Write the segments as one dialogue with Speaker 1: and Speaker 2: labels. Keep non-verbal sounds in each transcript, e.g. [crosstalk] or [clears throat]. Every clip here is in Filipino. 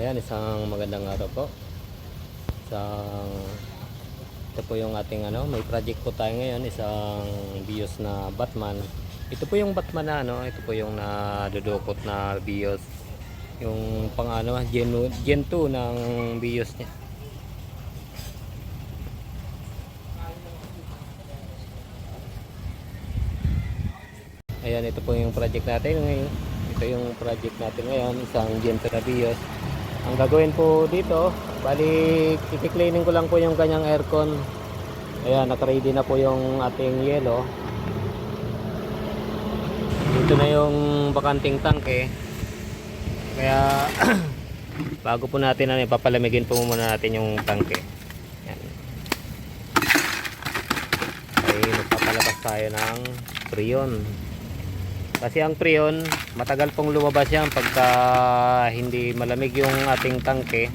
Speaker 1: Ayan, isang magandang araw po. Isang ito po yung ating ano, may project po tayo ngayon, isang BIOS na Batman. Ito po yung Batman na ano, ito po yung nadudukot na BIOS. Yung pang ano, Gen, Gen 2 ng BIOS niya. Ayan, ito po yung project natin ngayon. Ito yung project natin ngayon, isang Gen 2 na BIOS. Ang gagawin po dito, bali i-cleaning ko lang po yung kanyang aircon. Ayan, naka-ready na po yung ating yelo. Dito na yung bakanting tangke. Kaya [clears throat] bago po natin ano, ipapalamigin po muna natin yung tangke. Ayan. Ay magpapalabas tayo ng prion. Kasi ang prion, matagal pong lumabas yan pagka hindi malamig yung ating tangke.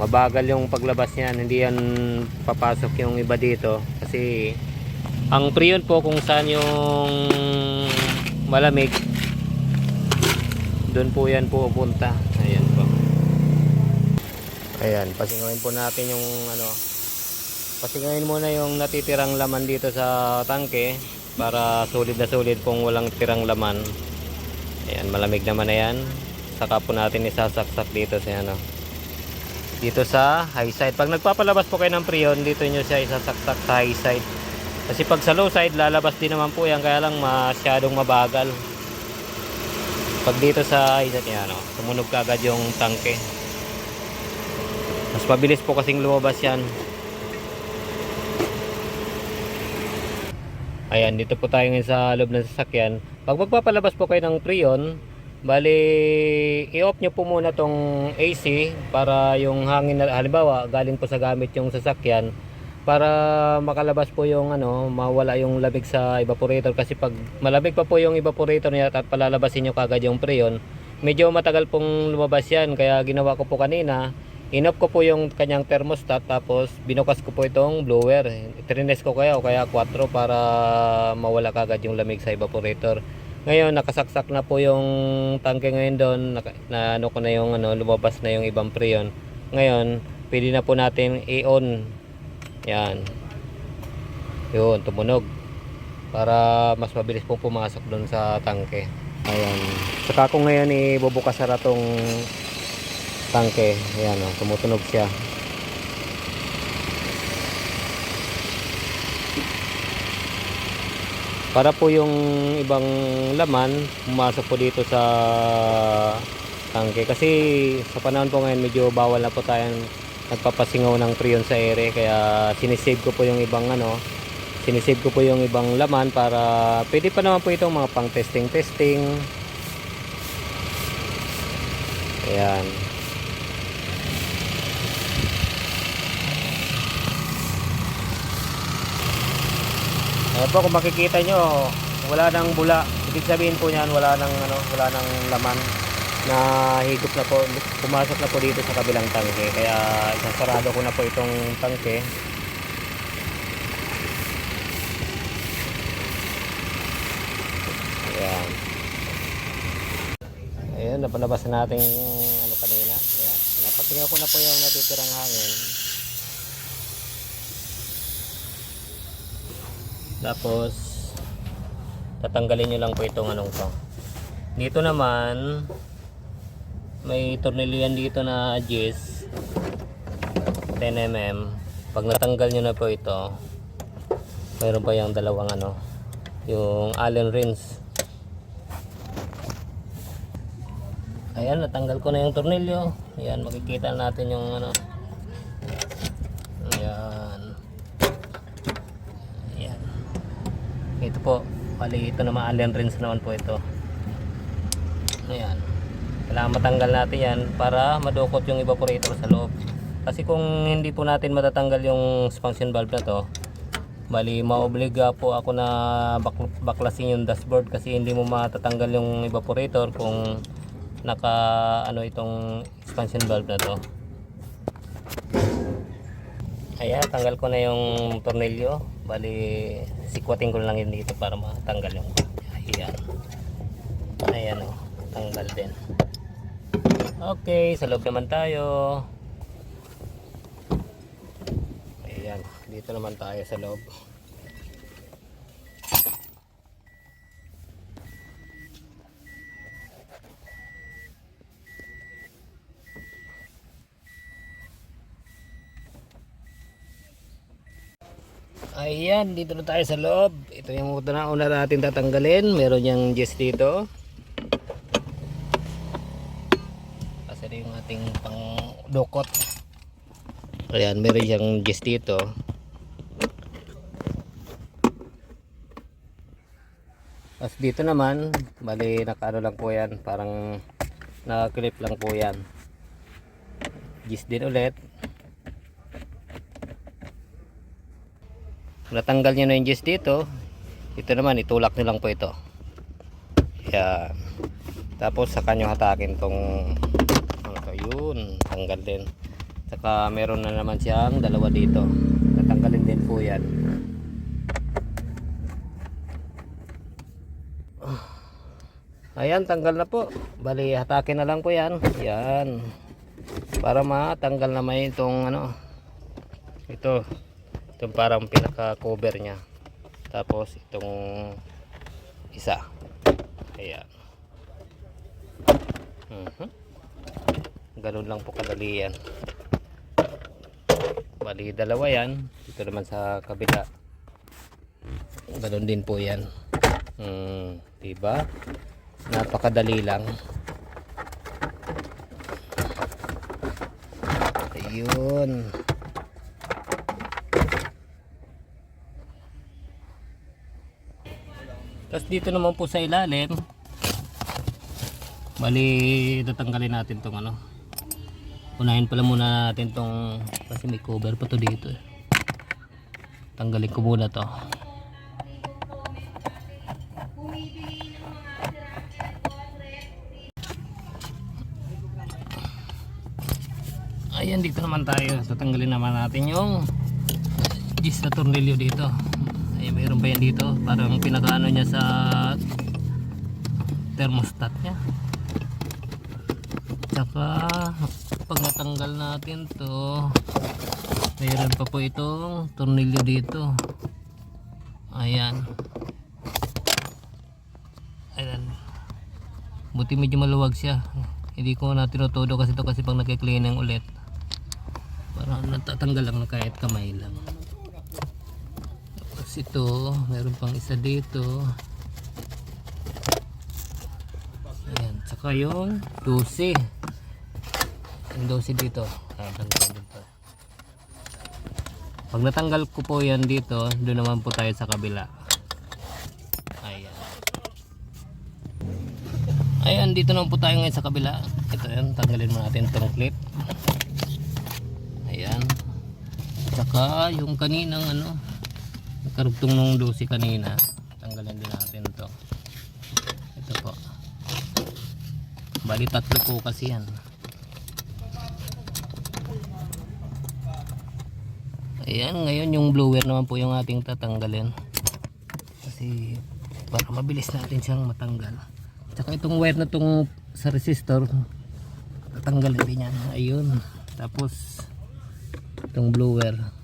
Speaker 1: Mabagal yung paglabas niyan, hindi yan papasok yung iba dito. Kasi ang prion po kung saan yung malamig, doon po yan pupunta. Ayan po. Ayan, pasingawin po natin yung ano, pasingawin muna yung natitirang laman dito sa tangke para solid na solid pong walang tirang laman. Ayan malamig naman na yan. Saka po natin isasaksak dito sa ano. Dito sa high side. Pag nagpapalabas po kayo ng prion dito nyo siya isasaksak sa high side. Kasi pag sa low side lalabas din naman po yan. Kaya lang masyadong mabagal. Pag dito sa high side yan no, tumunog kagad yung tangke. Mas mabilis po kasing lumabas yan Ayan, dito po tayo ngayon sa loob ng sasakyan. Pag magpapalabas po kayo ng Prion, bali i-off nyo po muna tong AC para yung hangin na halimbawa galing po sa gamit yung sasakyan para makalabas po yung ano, mawala yung lamig sa evaporator kasi pag malamig pa po yung evaporator niya at palalabasin nyo kagad yung Prion, medyo matagal pong lumabas yan kaya ginawa ko po kanina Inoff ko po yung kanyang thermostat tapos binukas ko po itong blower. Trines ko kaya o kaya 4 para mawala kagad yung lamig sa evaporator. Ngayon nakasaksak na po yung tangke ngayon doon naka, na ano ko na yung ano lumabas na yung ibang preyon. Ngayon, pwede na po natin i-on. Yan. Yun, tumunog. Para mas mabilis po pumasok doon sa tangke. Ayan. Saka ko ngayon ibubukas na tong tangke. Ayan o, tumutunog siya. Para po yung ibang laman pumasok po dito sa tangke. Kasi sa panahon po ngayon medyo bawal na po tayong nagpapasingaw ng prion sa ere. Kaya sinisave ko po yung ibang ano, sinisave ko po yung ibang laman para pwede pa naman po itong mga pang testing testing. Ayan. Ayan kung makikita nyo, wala nang bula. Ibig sabihin po niyan, wala nang ano, wala nang laman na higop na po, pumasok na po dito sa kabilang tangke. Kaya sasarado ko na po itong tangke. Ayan. Ayan, napalabas na natin ano kanina. Ayan. Napatingin ko na po yung natitirang hangin. Tapos tatanggalin nyo lang po itong anong to. Dito naman may tornilyo yan dito na adjust 10mm. Pag natanggal nyo na po ito, mayroon pa yung dalawang ano, yung allen rings. Ayan, natanggal ko na yung tornilyo. Ayan, makikita natin yung ano. Ayan. Ayan. Ito po, bali ito naman allen rings naman po ito. Ayan. Kailangan matanggal natin yan para madukot yung evaporator sa loob. Kasi kung hindi po natin matatanggal yung expansion valve na to, bali maobliga po ako na bak baklasin yung dashboard kasi hindi mo matatanggal yung evaporator kung naka ano itong expansion valve na to. Ayan, tanggal ko na yung tornilyo. Bali, sikwatin ko lang yun dito para matanggal yung Ayan. Ayan o, tanggal din. Okay, sa loob naman tayo. Ayan, dito naman tayo sa loob. Ayan, dito na tayo sa loob. Ito yung una, una natin tatanggalin. Meron yung gist dito. Kasi yung ating pang dukot. Ayan, meron siyang gist dito. Tapos dito naman, bali nakaano lang po yan. Parang nakaklip lang po yan. Gist din ulit. Natanggal nyo na yung gist dito. Ito naman itulak nyo lang po ito. Yan. Tapos saka nyo hatakin tong ano to yun tanggal din. Saka meron na naman siyang dalawa dito. Natanggalin din po yan. Ayan tanggal na po. Bali hatakin na lang po yan. Yan. Para matanggal naman itong ano ito itong parang pinaka cover nya tapos itong isa. Ayan. Mhm. ganun lang po kadali yan. Bali dalawa yan. Dito naman sa kabila. Ganun din po yan. Hmm, diba? Napakadali lang. Ayun Tapos dito naman po sa ilalim, bali tatanggalin natin tong ano. Unahin pala muna natin tong kasi may cover pa to dito eh. Tanggalin ko muna to. Ayan dito naman tayo. Tatanggalin naman natin yung gis na tornilyo dito. Ay, mayroon pa yan dito. Parang pinakaano niya sa thermostat niya. Tsaka, pag natanggal natin to, mayroon pa po itong tornilyo dito. Ayan. Ayan. Buti medyo maluwag siya. Hindi ko na tinutudo kasi to kasi pag nagki-cleaning ulit. Parang natatanggal lang na kahit kamay lang. Tapos ito, meron pang isa dito. Ayan, tsaka yung 12. Yung 12 dito. Ayan, tanggal dito. Pag natanggal ko po yan dito, doon naman po tayo sa kabila. Ayan. Ayan, dito naman po tayo ngayon sa kabila. Ito yan, tanggalin mo natin itong clip. Ayan. Tsaka yung kaninang ano, karugtong nung dosi kanina. Tanggalin din natin to. Ito po. Bali tatlo po kasi yan. Ayan ngayon yung blower naman po yung ating tatanggalin. Kasi para mabilis natin siyang matanggal. Tsaka itong wire na tong sa resistor tatanggalin din yan. Ayun. Tapos itong blower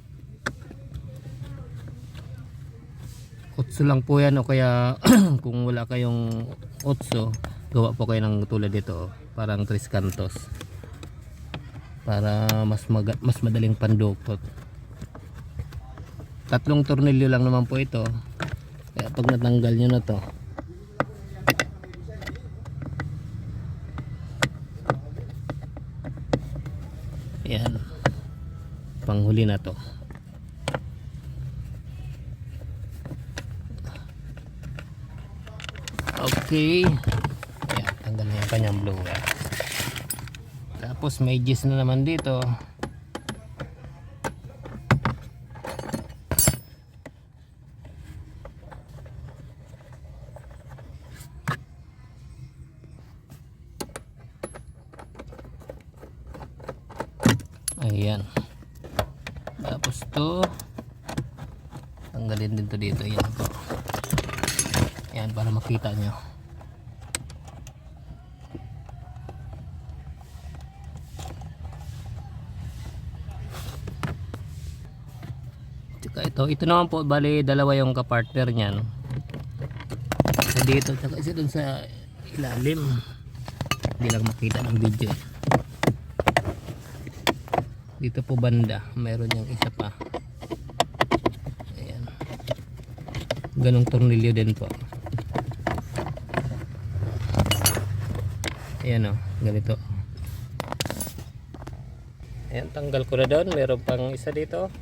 Speaker 1: Otso lang po yan o kaya [clears throat] kung wala kayong otso, gawa po kayo ng tulad dito, oh, parang tres cantos. Para mas maga, mas madaling pandukot. Tatlong tornilyo lang naman po ito. Kaya pag natanggal nyo na to, Yan. Panghuli na to. Okay. Ayan, tanggal na yung kanyang blower. Tapos may gis na naman dito. Ayan. Tapos to tanggalin din to dito. Ayan po. Ayan para makita nyo. Tsaka ito, naman po, bali dalawa yung kapartner niyan. Isa dito, tsaka isa dun sa ilalim. Hindi lang makita ng video. eh. Dito po banda, mayroon yung isa pa. Ayan. Ganong tornilyo din po. Ayan o, ganito. Ayan, tanggal ko na doon. Meron pang isa dito.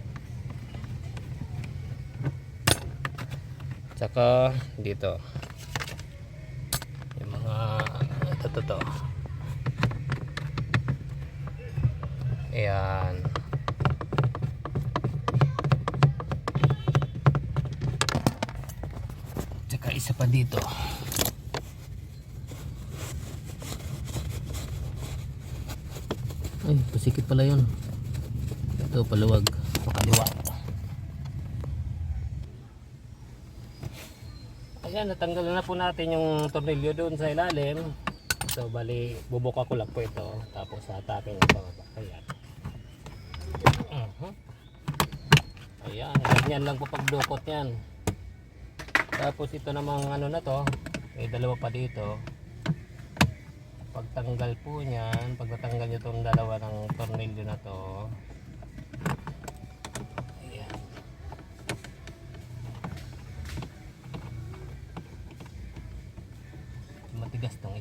Speaker 1: Tsaka dito. Yung mga ito to to. Ayan. Tsaka isa pa dito. Ay, pasikit pala yun. Ito, paluwag. Pakaliwa. Ayan, natanggal na po natin yung tornilyo doon sa ilalim. So, bali, bubuka ko lang po ito. Tapos, atake yung pababa. Ayan. Uh-huh. Ayan, ganyan lang po pagdukot yan. Tapos, ito namang ano na to. May dalawa pa dito pagtanggal po niyan, pag natanggal nyo itong dalawa ng tornilyo na to,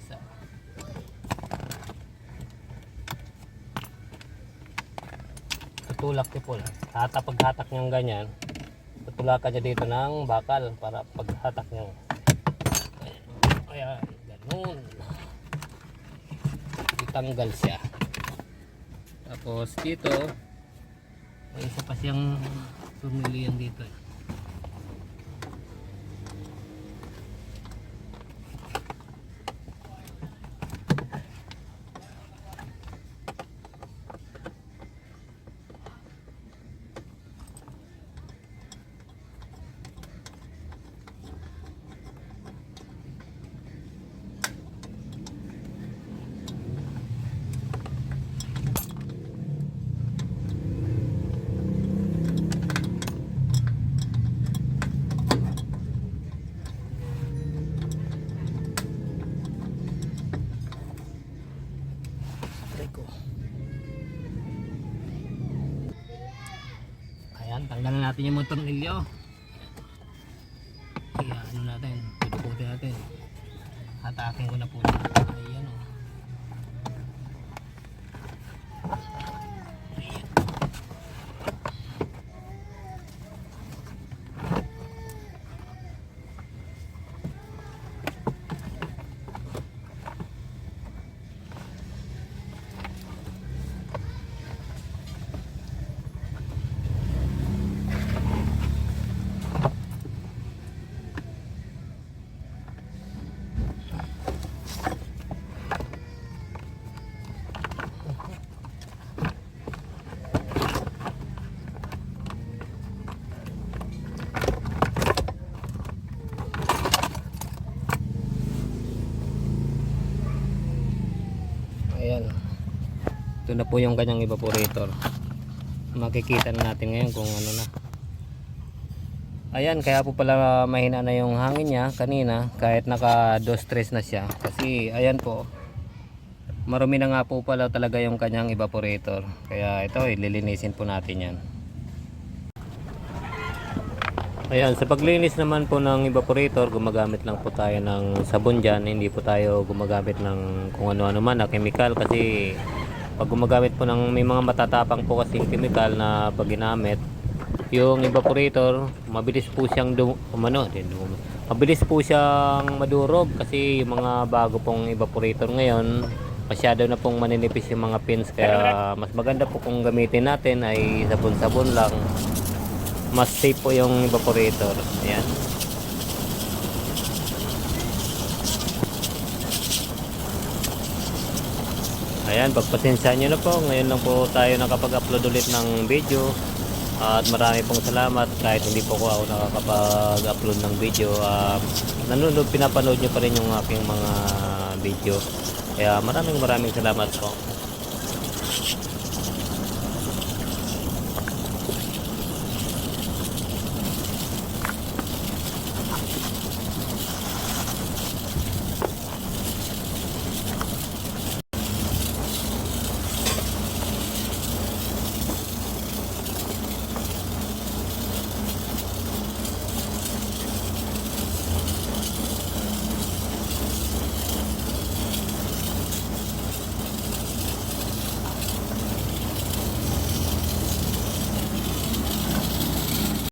Speaker 1: isa. Tutulak niyo po lang. Hata paghatak nyo ganyan, tutulakan nyo dito ng bakal para paghatak nyo. Ayan, ganun itanggal siya tapos dito may isa pa siyang tumili yan dito eh. Aray ko. Ayan, tanggalan natin yung mga tornilyo. Kaya ano natin, tutukutin natin. Hatakin ko na po. Ayan o. Ayan. Ayan. Ito na po yung kanyang evaporator. Makikita na natin ngayon kung ano na. Ayan, kaya po pala mahina na yung hangin niya kanina kahit naka 2-3 na siya. Kasi ayan po, marumi na nga po pala talaga yung kanyang evaporator. Kaya ito, ililinisin po natin yan. Ayan, sa paglinis naman po ng evaporator, gumagamit lang po tayo ng sabon dyan. Hindi po tayo gumagamit ng kung ano-ano man na chemical kasi pag gumagamit po ng may mga matatapang po kasing chemical na pag ginamit, yung evaporator, mabilis po siyang dum umano, mabilis po siyang madurog kasi yung mga bago pong evaporator ngayon, masyado na pong maninipis yung mga pins kaya mas maganda po kung gamitin natin ay sabon-sabon lang mas safe po yung evaporator. Ayan. Ayan, pagpasensya nyo na po. Ngayon lang po tayo nakapag-upload ulit ng video. At marami pong salamat kahit hindi po ko ako nakakapag-upload ng video. Uh, nanonood, pinapanood nyo pa rin yung aking mga video. Kaya maraming maraming salamat po.